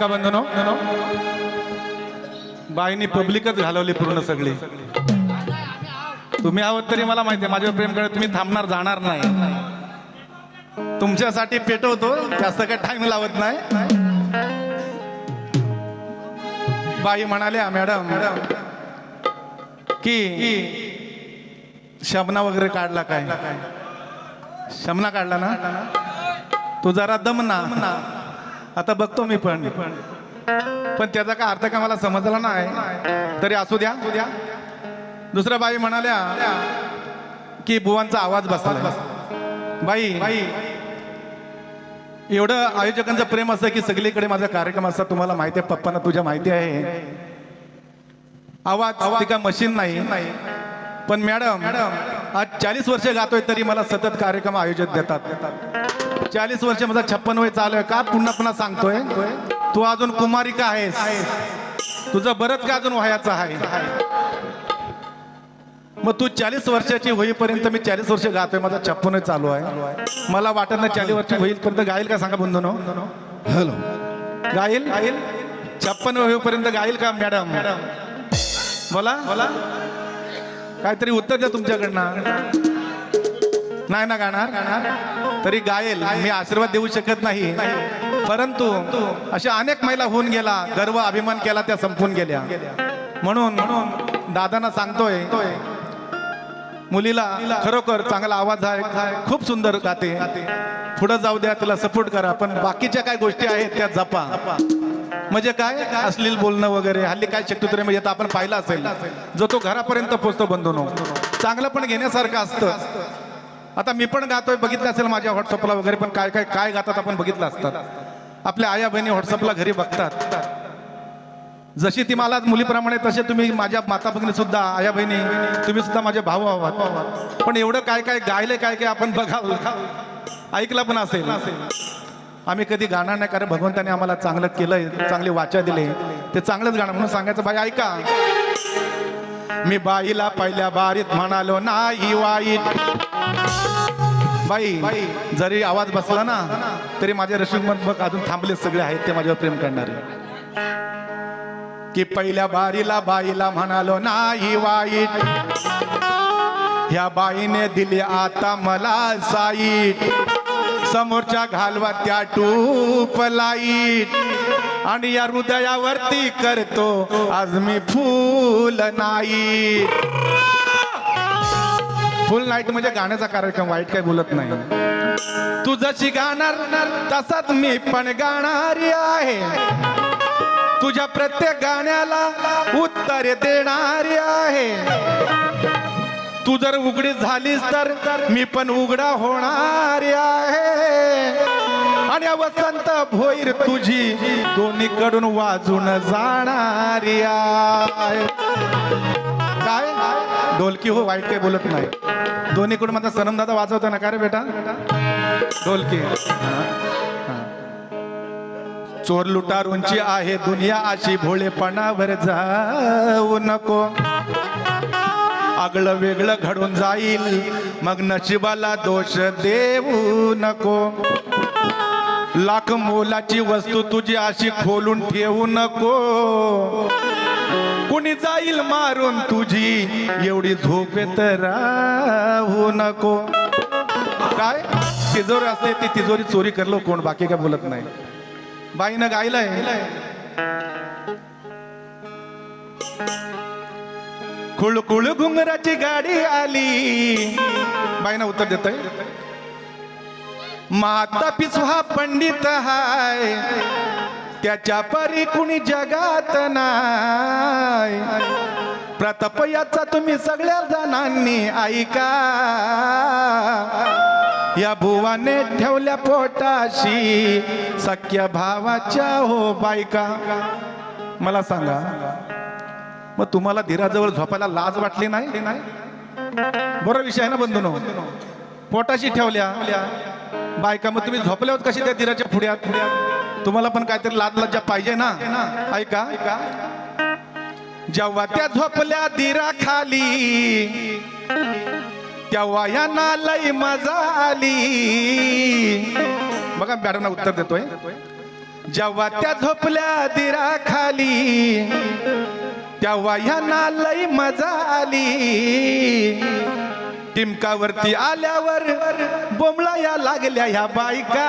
का बंधनो? बाईनी पब्लिकच घालवली पूर्ण सगळी. तुम्ही आहोत तरी मला माहिती आहे माझ्यावर प्रेम करत तुम्ही थांबणार जाणार नाही. तुमच्यासाठी पेटवतो जास्त काही टाइम लावत नाही. बाई म्हणाल्या मॅडम मॅडम की शमना वगैरे काढला काय? शमना काढला ना? तू जरा दम ना. आता बघतो मी पण. पण त्याचा काय अर्थ का मला समजला नाही. तरी असू द्या. द्या दुसऱ्या बाई म्हणाल्या की बुवांचा आवाज बसला बाई बाई एवढं आयोजकांचं प्रेम असं की सगळीकडे माझा कार्यक्रम असतात तुम्हाला माहिती आहे पप्पांना तुझ्या माहिती आहे. आवाज आवाज का मशीन नाही. पण मॅडम मॅडम आज चाळीस वर्ष गातोय तरी मला सतत कार्यक्रम आयोजित देतात. चाळीस वर्ष माझा छप्पन वय चालू आहे. का पुन्हा पुन्हा सांगतोय? तू अजून कुमारिका आहेस. तुझं बरंच का अजून वयाचं आहे? मग तू चाळीस वर्षाची होईपर्यंत मी चाळीस वर्ष गातोय. माझा छप्पन वय चालू आहे. मला वाटत नाही चाळीस वर्ष होईपर्यंत गाईल का? सांगा बंधूनो. हॅलो. गाईल? गाईल छप्पन होईपर्यंत गाईल का मॅडम? बोला. बोला काहीतरी उत्तर द्या तुमच्याकडनं. नाही ना गाणार गाणार? तरी गायल मी आशीर्वाद देऊ शकत नाही. परंतु अशा अनेक महिला होऊन गेला गर्व अभिमान केला त्या संपून गेल्या. म्हणून म्हणून दादांना सांगतोय मुलीला खरोखर चांगला आवाज आहे खूप सुंदर गाते. पुढे जाऊ द्या तिला सपोर्ट करा पण बाकीच्या काय गोष्टी आहेत त्या जपा. म्हणजे काय? असलील बोलणं वगैरे हल्ली काय शक्यतो म्हणजे आता आपण पाहिलं असेल जो तो घरापर्यंत पोचतो बंधून. चांगलं पण घेण्यासारखं असतं. आता मी पण गातोय बघितलं असेल माझ्या व्हॉट्सअपला वगैरे पण काय काय काय गातात आपण बघितलं असतात. आपल्या आया बहिणी व्हॉट्सअपला घरी बघतात. जशी ती मला मुलीप्रमाणे तसे तुम्ही माझ्या माता भगिनी सुद्धा आया बहिणी तुम्ही सुद्धा माझे भाऊ आहात. पण एवढं काय काय गायले काय काय आपण बघावं? ऐकलं पण असेल. आम्ही कधी गाणार नाही कारण भगवंताने आम्हाला चांगलं केलंय चांगले वाचा दिले. ते चांगलंच गाणं म्हणून सांगायचं बाई ऐका. मी बाईला पहिल्या बारीत म्हणालो नाही वाईट. बाई जरी आवाज बसला ना तरी माझ्या रशिकमत बघ अजून थांबले सगळे आहेत ते माझ्यावर प्रेम करणारे. की पहिल्या बारीला बाईला म्हणालो नाही वाईट. ह्या बाईने दिली आता मला साईट. समोरच्या घालवा त्या टूप लाइट. आणि या हृदयावरती करतो आज मी फूल नाही. फुल नाईट म्हणजे गाण्याचा कार्यक्रम वाईट काही बोलत नाही. तू जशी गाणार तसाच मी पण गाणारी आहे. तुझ्या प्रत्येक गाण्याला उत्तर देणारी आहे. तू जर उघडी झालीस तर मी पण उघडा होणारी आहे. आणि वसंत भोईर तुझी दोन्हीकडून वाजून जाणारी आहे. ढोलकी हो वाईट काही बोलत नाही. दोन्हीकडून माझा सनमदादा वाजवतो ना का रे बेटा? ढोलकी. चोर चोर लुटारूंची आहे दुनिया अशी भोळेपणावर जाऊ नको. आगळं वेगळं घडून जाईल मग नशिबाला दोष देऊ नको. लाख मोलाची वस्तू तुझी अशी खोलून ठेवू नको. कुणी जाईल मारून तुझी. एवढी झोपेत राहू नको. काय? तिजोरी असते ती तिजोरी चोरी करलो कोण बाकी काय बोलत नाही. बाईनं गायलंय. कुळकुळ घुंगराची गाडी आली. बाईना उत्तर देत माता पिसवा पंडित हाय. त्याच्या परी कुणी जगात नाही. प्रताप याचा तुम्ही सगळ्या जणांनी ऐका. या भुवाने ठेवल्या पोटाशी सख्या भावाच्या हो बायका. मला सांगा मग तुम्हाला धीराजवळ झोपायला लाज वाटली नाही? नाही बरोबर विषय आहे ना बंधूनो? पोटाशी ठेवल्या बायका मग तुम्ही झोपल्यावर कशी त्या धीराच्या पुढ्यात? तुम्हाला पण काहीतरी लाद लज्जा पाहिजे ना? ऐका. ऐका जेव्हा त्या झोपल्या दिरा खाली तेव्हा यांना लय मजा आली. बघा मॅडमना उत्तर देतोय. जेव्हा त्या झोपल्या दिरा खाली तेव्हा यांना लय मजा आली. टिमकावरती आल्यावर बोंबळा या लागल्या ह्या बायका.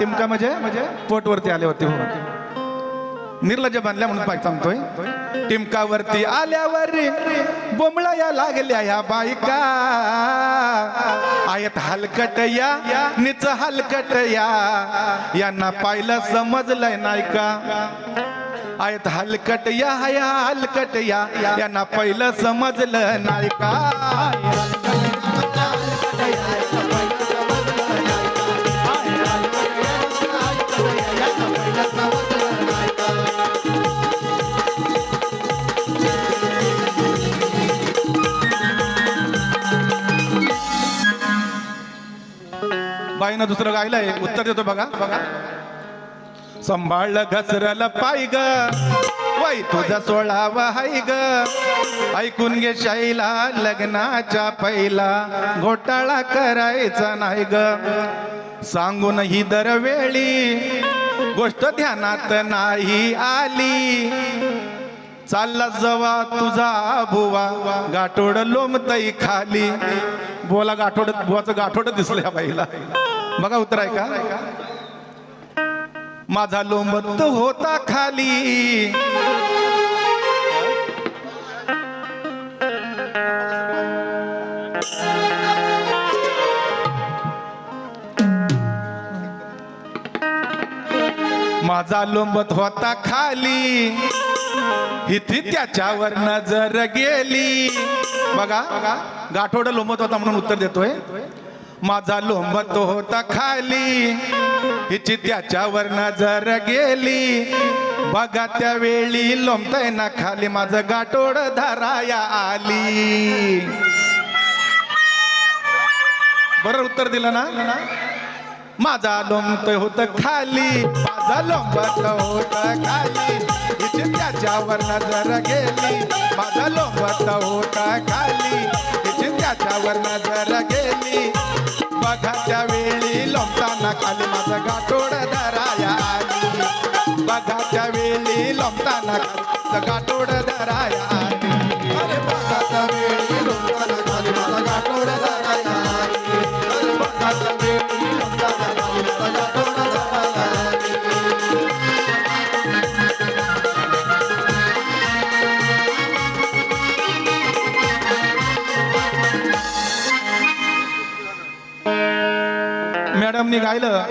टिमका म्हणजे म्हणजे पोटवरती आले होते निर्लज बांधल्या म्हणून पाय सांगतोय. टिमकावरती आल्यावर बोंबळा या लागल्या ह्या बायका. आयत हलकट या निच हलकट या. यांना पाहिलं समजलंय नाही का? आयत हलकट या हया हलकट या. यांना पहिलं समजलं नाही का? बाईनं दुसरं गायलंय. उत्तर देतो बघा. बघा. सांभाळलं घसरलं पाय ग. वय तुझा सोळावा हाय ग. ऐकून घे शाईला लग्नाच्या पहिला. घोटाळा करायचा नाही ग. सांगून ही दरवेळी गोष्ट ध्यानात नाही आली. चालला जवा तुझा बुवा. गाठोड लोमतई खाली. बोला गाठोड बुवाचं गाठोड दिसलं या बाईला. बघा उतराय आहे का? माझा लोंबत होता खाली. माझा लोंबत होता खाली. इथे त्याच्यावर नजर गेली. बघा बघा. गाठोडं लोंबत होता म्हणून उत्तर देतोय. माझा लोंबत होता खाली. हिची त्याच्यावर नजर गेली. बघा त्या वेळी लोंबताय ना खाली माझं गाठोड धराया आली. बरं उत्तर दिलं ना? माझा लोंबतोय होत खाली. माझा लोंबत होत खाली. हिची त्याच्यावर नजर गेली. माझा लोंबत होत खाली. हिची त्याच्यावर नजर गेली. बघा त्या वेळी लोंबताना खाली माझं गाठोड धराया बघाच्या बघा त्या वेळी लोंबताना गाठोड धराया मॅडमनी गायलं.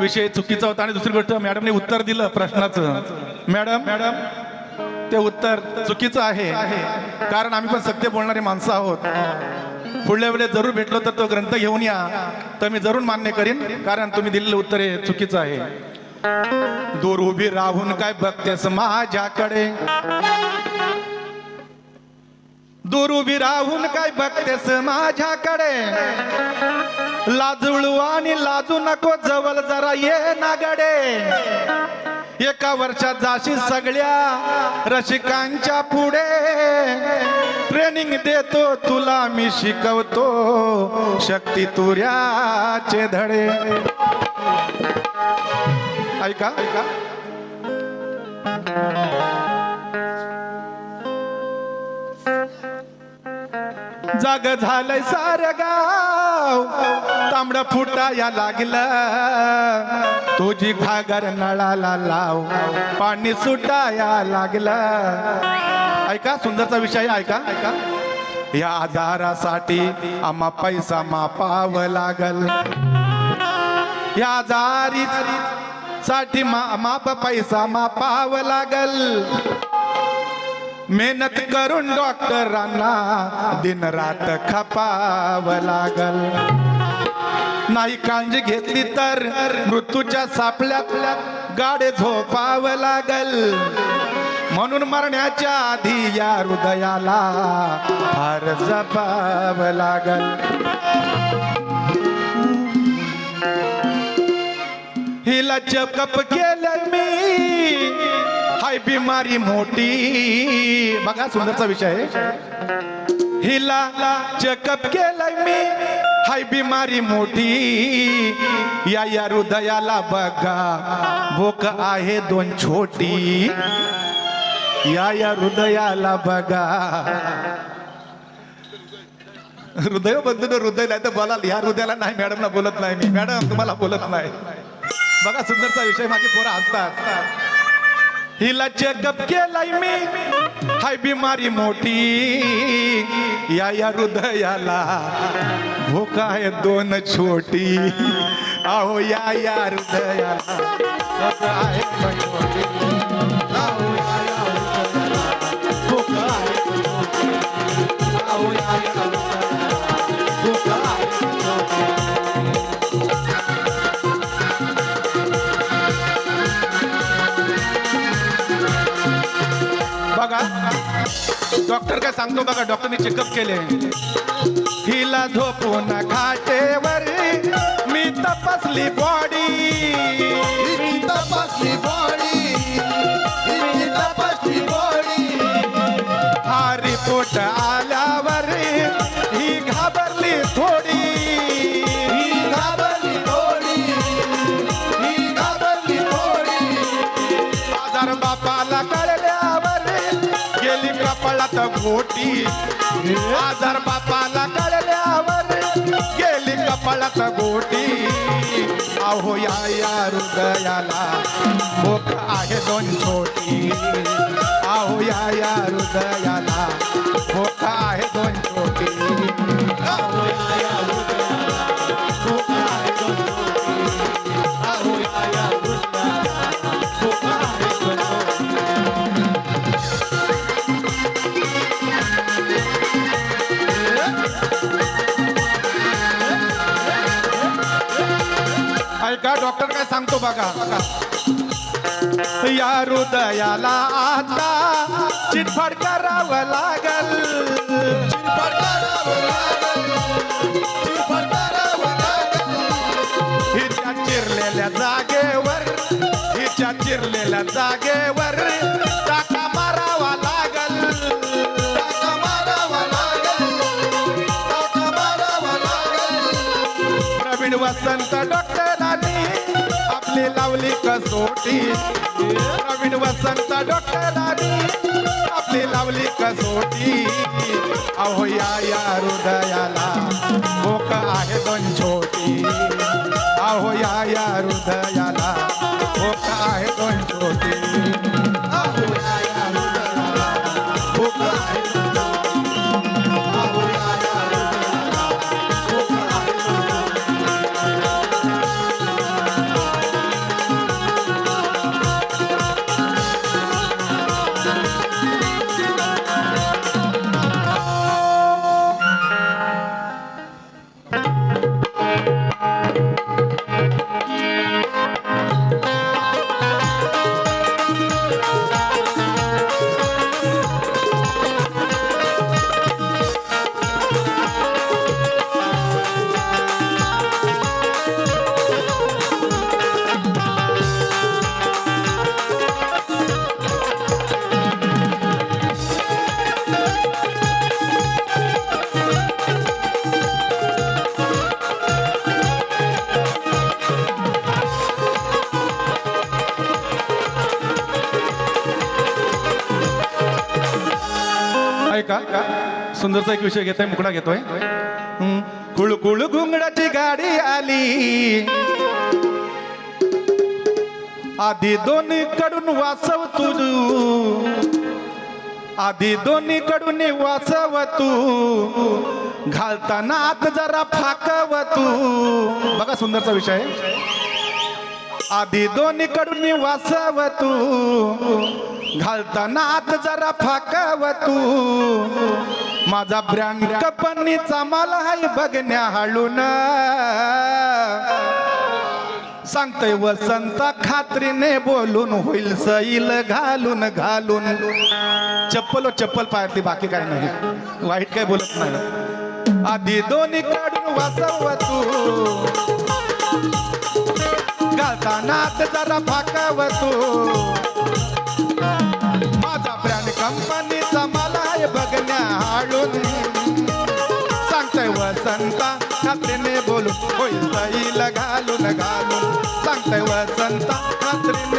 विषय चुकीचा होता आणि दुसरी गोष्ट मॅडमने उत्तर दिलं प्रश्नाचं. मॅडम मॅडम ते उत्तर चुकीचं आहे. कारण आम्ही पण सत्य बोलणारे माणसं आहोत. पुढल्या वेळेस जरूर भेटलो तर तो ग्रंथ घेऊन या. तर मी जरूर मान्य करीन कारण तुम्ही दिलेलं उत्तर हे चुकीचं आहे. दूर उभी राहून काय बघतेस माझ्याकडे? दूर उभी राहून काय बघतेस माझ्याकडे? लाजळू आणि लाजू नको जवळ जरा ये नागडे. एका वर्षात जाशी सगळ्या रसिकांच्या पुढे. ट्रेनिंग देतो तुला मी शिकवतो शक्ती तुऱ्याचे धडे. ऐका ऐका. जग झालंय सार गाव. तांबड फुटाया लागलं. तुझी घागर नळाला लाव. पाणी सुटाया लागलं. ऐका सुंदरचा विषय ऐका ऐका. या आजारासाठी आम्हा पैसा मापाव लागल. या आजारी साठी मा- माप पैसा मापाव लागल. मेहनत करून डॉक्टरांना दिन रात खपावं लागल. नाही काळजी घेतली तर मृत्यूच्या सापल्यात गाडे झोपावं लागल. म्हणून मरण्याच्या आधी या हृदयाला फार जपावं लागल. हिला चपकप केलं मी. हाय बिमारी मोठी. बघा सुंदरचा विषय आहे. हिला चेकअप केलाय मी. हाय बिमारी मोठी. या या हृदयाला बघा. भूक आहे दोन छोटी. या या हृदयाला बघा. हृदय बंधून हृदय नाही तर बोलाल या हृदयाला नाही मॅडमला बोलत नाही मी. मॅडम तुम्हाला बोलत नाही. बघा सुंदरचा विषय माझी पोरं हसतात. हिला चेकअप केलाय मी. हाय बिमारी मोठी. या या हृदयाला हो भूक आहे दोन छोटी. आहो या या हृदयाला. हो डॉक्टर काय सांगतो बघा डॉक्टरने चेकअप केले. हिला झोपून खाटेवर मी तपासली बॉडी तपासली बॉडी तपासली बॉडी हा रिपोर्ट आल्यावर गोटी आजार बापाला कळल्यावर गेली कपाळात गोटी. अहो या या हृदयाला भूक आहे दोन छोटी. अहो या या हृदयाला भूक आहे दोन छोटी. अहो या सांगतो बघा. या हृदयाला आता चिटफाड करावं लागल. लागल. हिच्या चिरलेल्या जागेवर हिच्या चिरलेल्या जागेवर कसोटी नवीन वसंत डॉक्टरांनी आपली लावली कसोटी अहो या या हृदयाला भोक आहे दोन छोटी. अहो या या हृदयाला भोक आहे दोन छोटी. अहो या या हृदयाला भोक आहे सुंदरचा एक विषय घेतोय मुकडा घेतोय. कुळकुळ घुंगडाची गाडी आली. आधी दोन्ही कडून वाचव तुझू. आधी दोन्ही कडून वाचव तू. घालताना आत जरा फाकव तू. बघा सुंदरचा विषय. आधी दोन्ही कडून वाचव तू. घालताना आत जरा फाकाव तू. माझा ब्रँड कंपनीचा माल आहे बघण्या हाळून. सांगतय वसंता खात्रीने बोलून होईल सैल घालून घालून. चप्पल चप्पल पाहते बाकी काय नाही. वाईट काय बोलत नाही. आधी दोन्ही काढून वाचव तू. घालताना आत जरा फाकाव तू. खात्रीने बोलून होईल सैल घालून घालून सांगतोय वसंता खात्रीने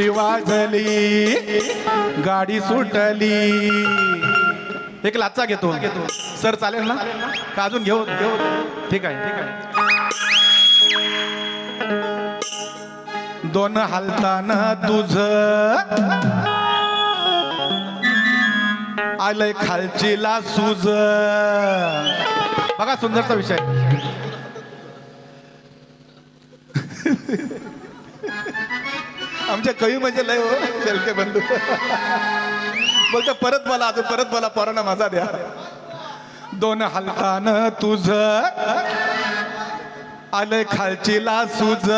शिटी वाजली गाडी सुटली. एक लाचा घेतो. सर चालेल ना? का अजून घेऊ घेऊ. ठीक आहे ठीक आहे. दोन हालताना तुझ आलंय खालचीला सुज. बघा सुंदरचा विषय. आमच्या कवी म्हणजे लय हो शेलके बंधू. बोलतो परत बोला अजून परत बोला पोरांना माझा द्या. दोन हलतान तुझ आलंय खालचीला सुज.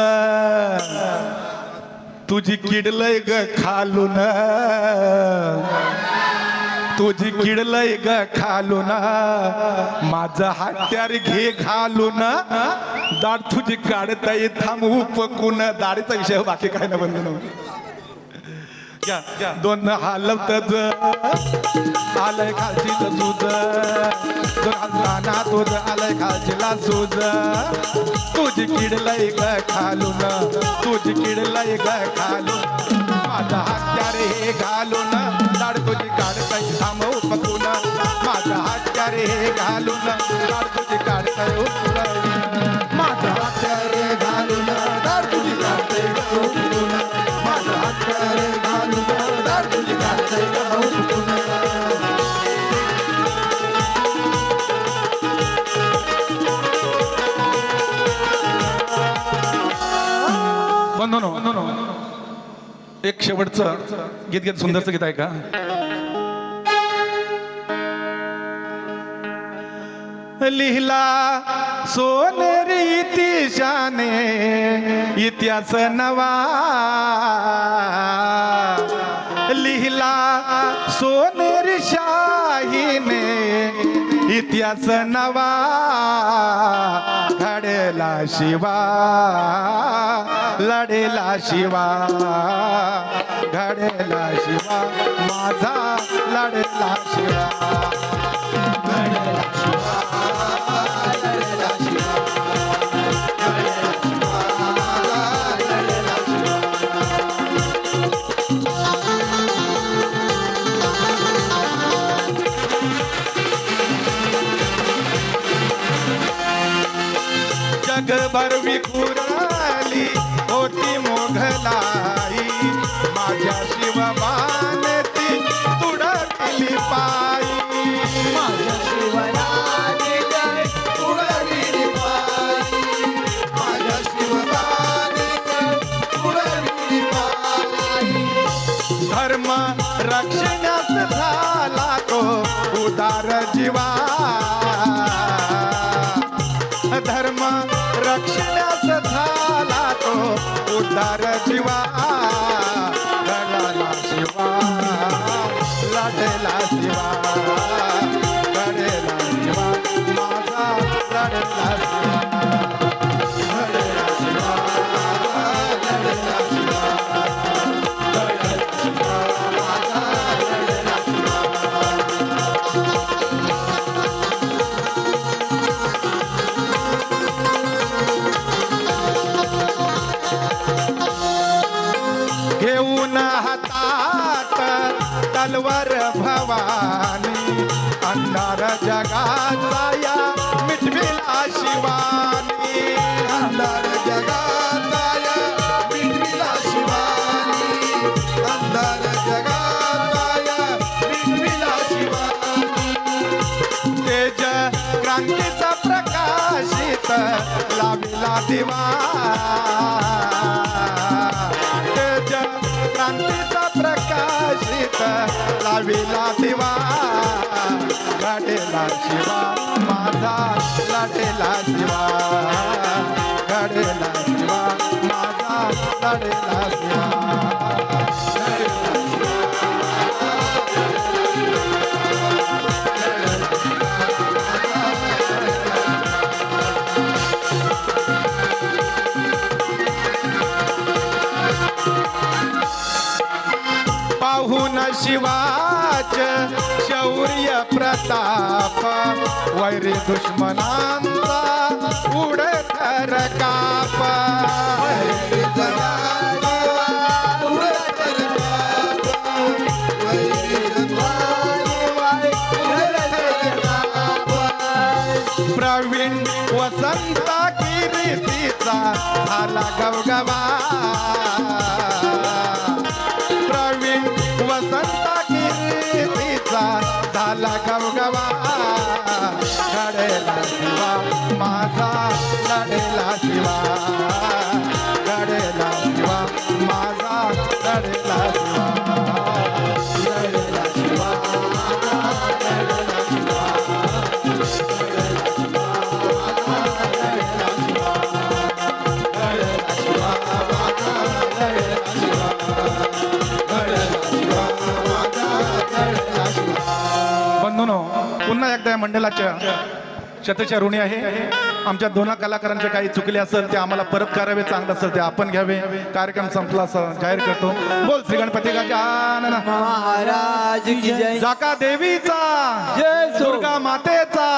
तुझी किडलय ग खालून. तुझी किडलय ग खालून. माझं हत्यार घे घालून. दाढ तुझी काढता येत थांबू पकून दाढीचा विषय हो, बाकी काय ना बंधू घ्या दोन हालत आलंय खालची सूज दोन तुझ आलय खालचीला सुज तुझी किडलय ग खालून. तुझी किडलय ग खालून. माझा हत्यार हे घालून. ना तुझी काढताय थांबव पकून माझा हत्यार हे घालून दार तुझी काढताय माझा हत्यार हे घालून दार तुझी काढताय माझा हत्यार हे घालून दार तुझी काढताय No, no, no, no, no. एक शेवटचं गीत गीत सुंदरचं गीत आहे का लिहिला सोनेरी इतिशाने इतिहास नवा. लिहिला सोनेरी शाहीने इतिहास नवा घडेला शिवा लढेला शिवा घडेला शिवा माझा लढेला शिवा. Chiwa लाविला शिवाच शौर्य प्रताप वैरी दुश्मनांचा उडे तर काप. प्रवीण वसंत किरीतीचा झाला गवगवा. घडेला शिवा माझा लढेला शिवा मंडळाच्या शतच्या ऋणी आहे. आमच्या दोन कलाकारांचे काही चुकले असेल ते आम्हाला परत करावे चांगलं असेल ते आपण घ्यावे. कार्यक्रम संपला असं जाहीर करतो. बोल श्री गणपती महाराज जाका देवीचा दुर्गा मातेचा.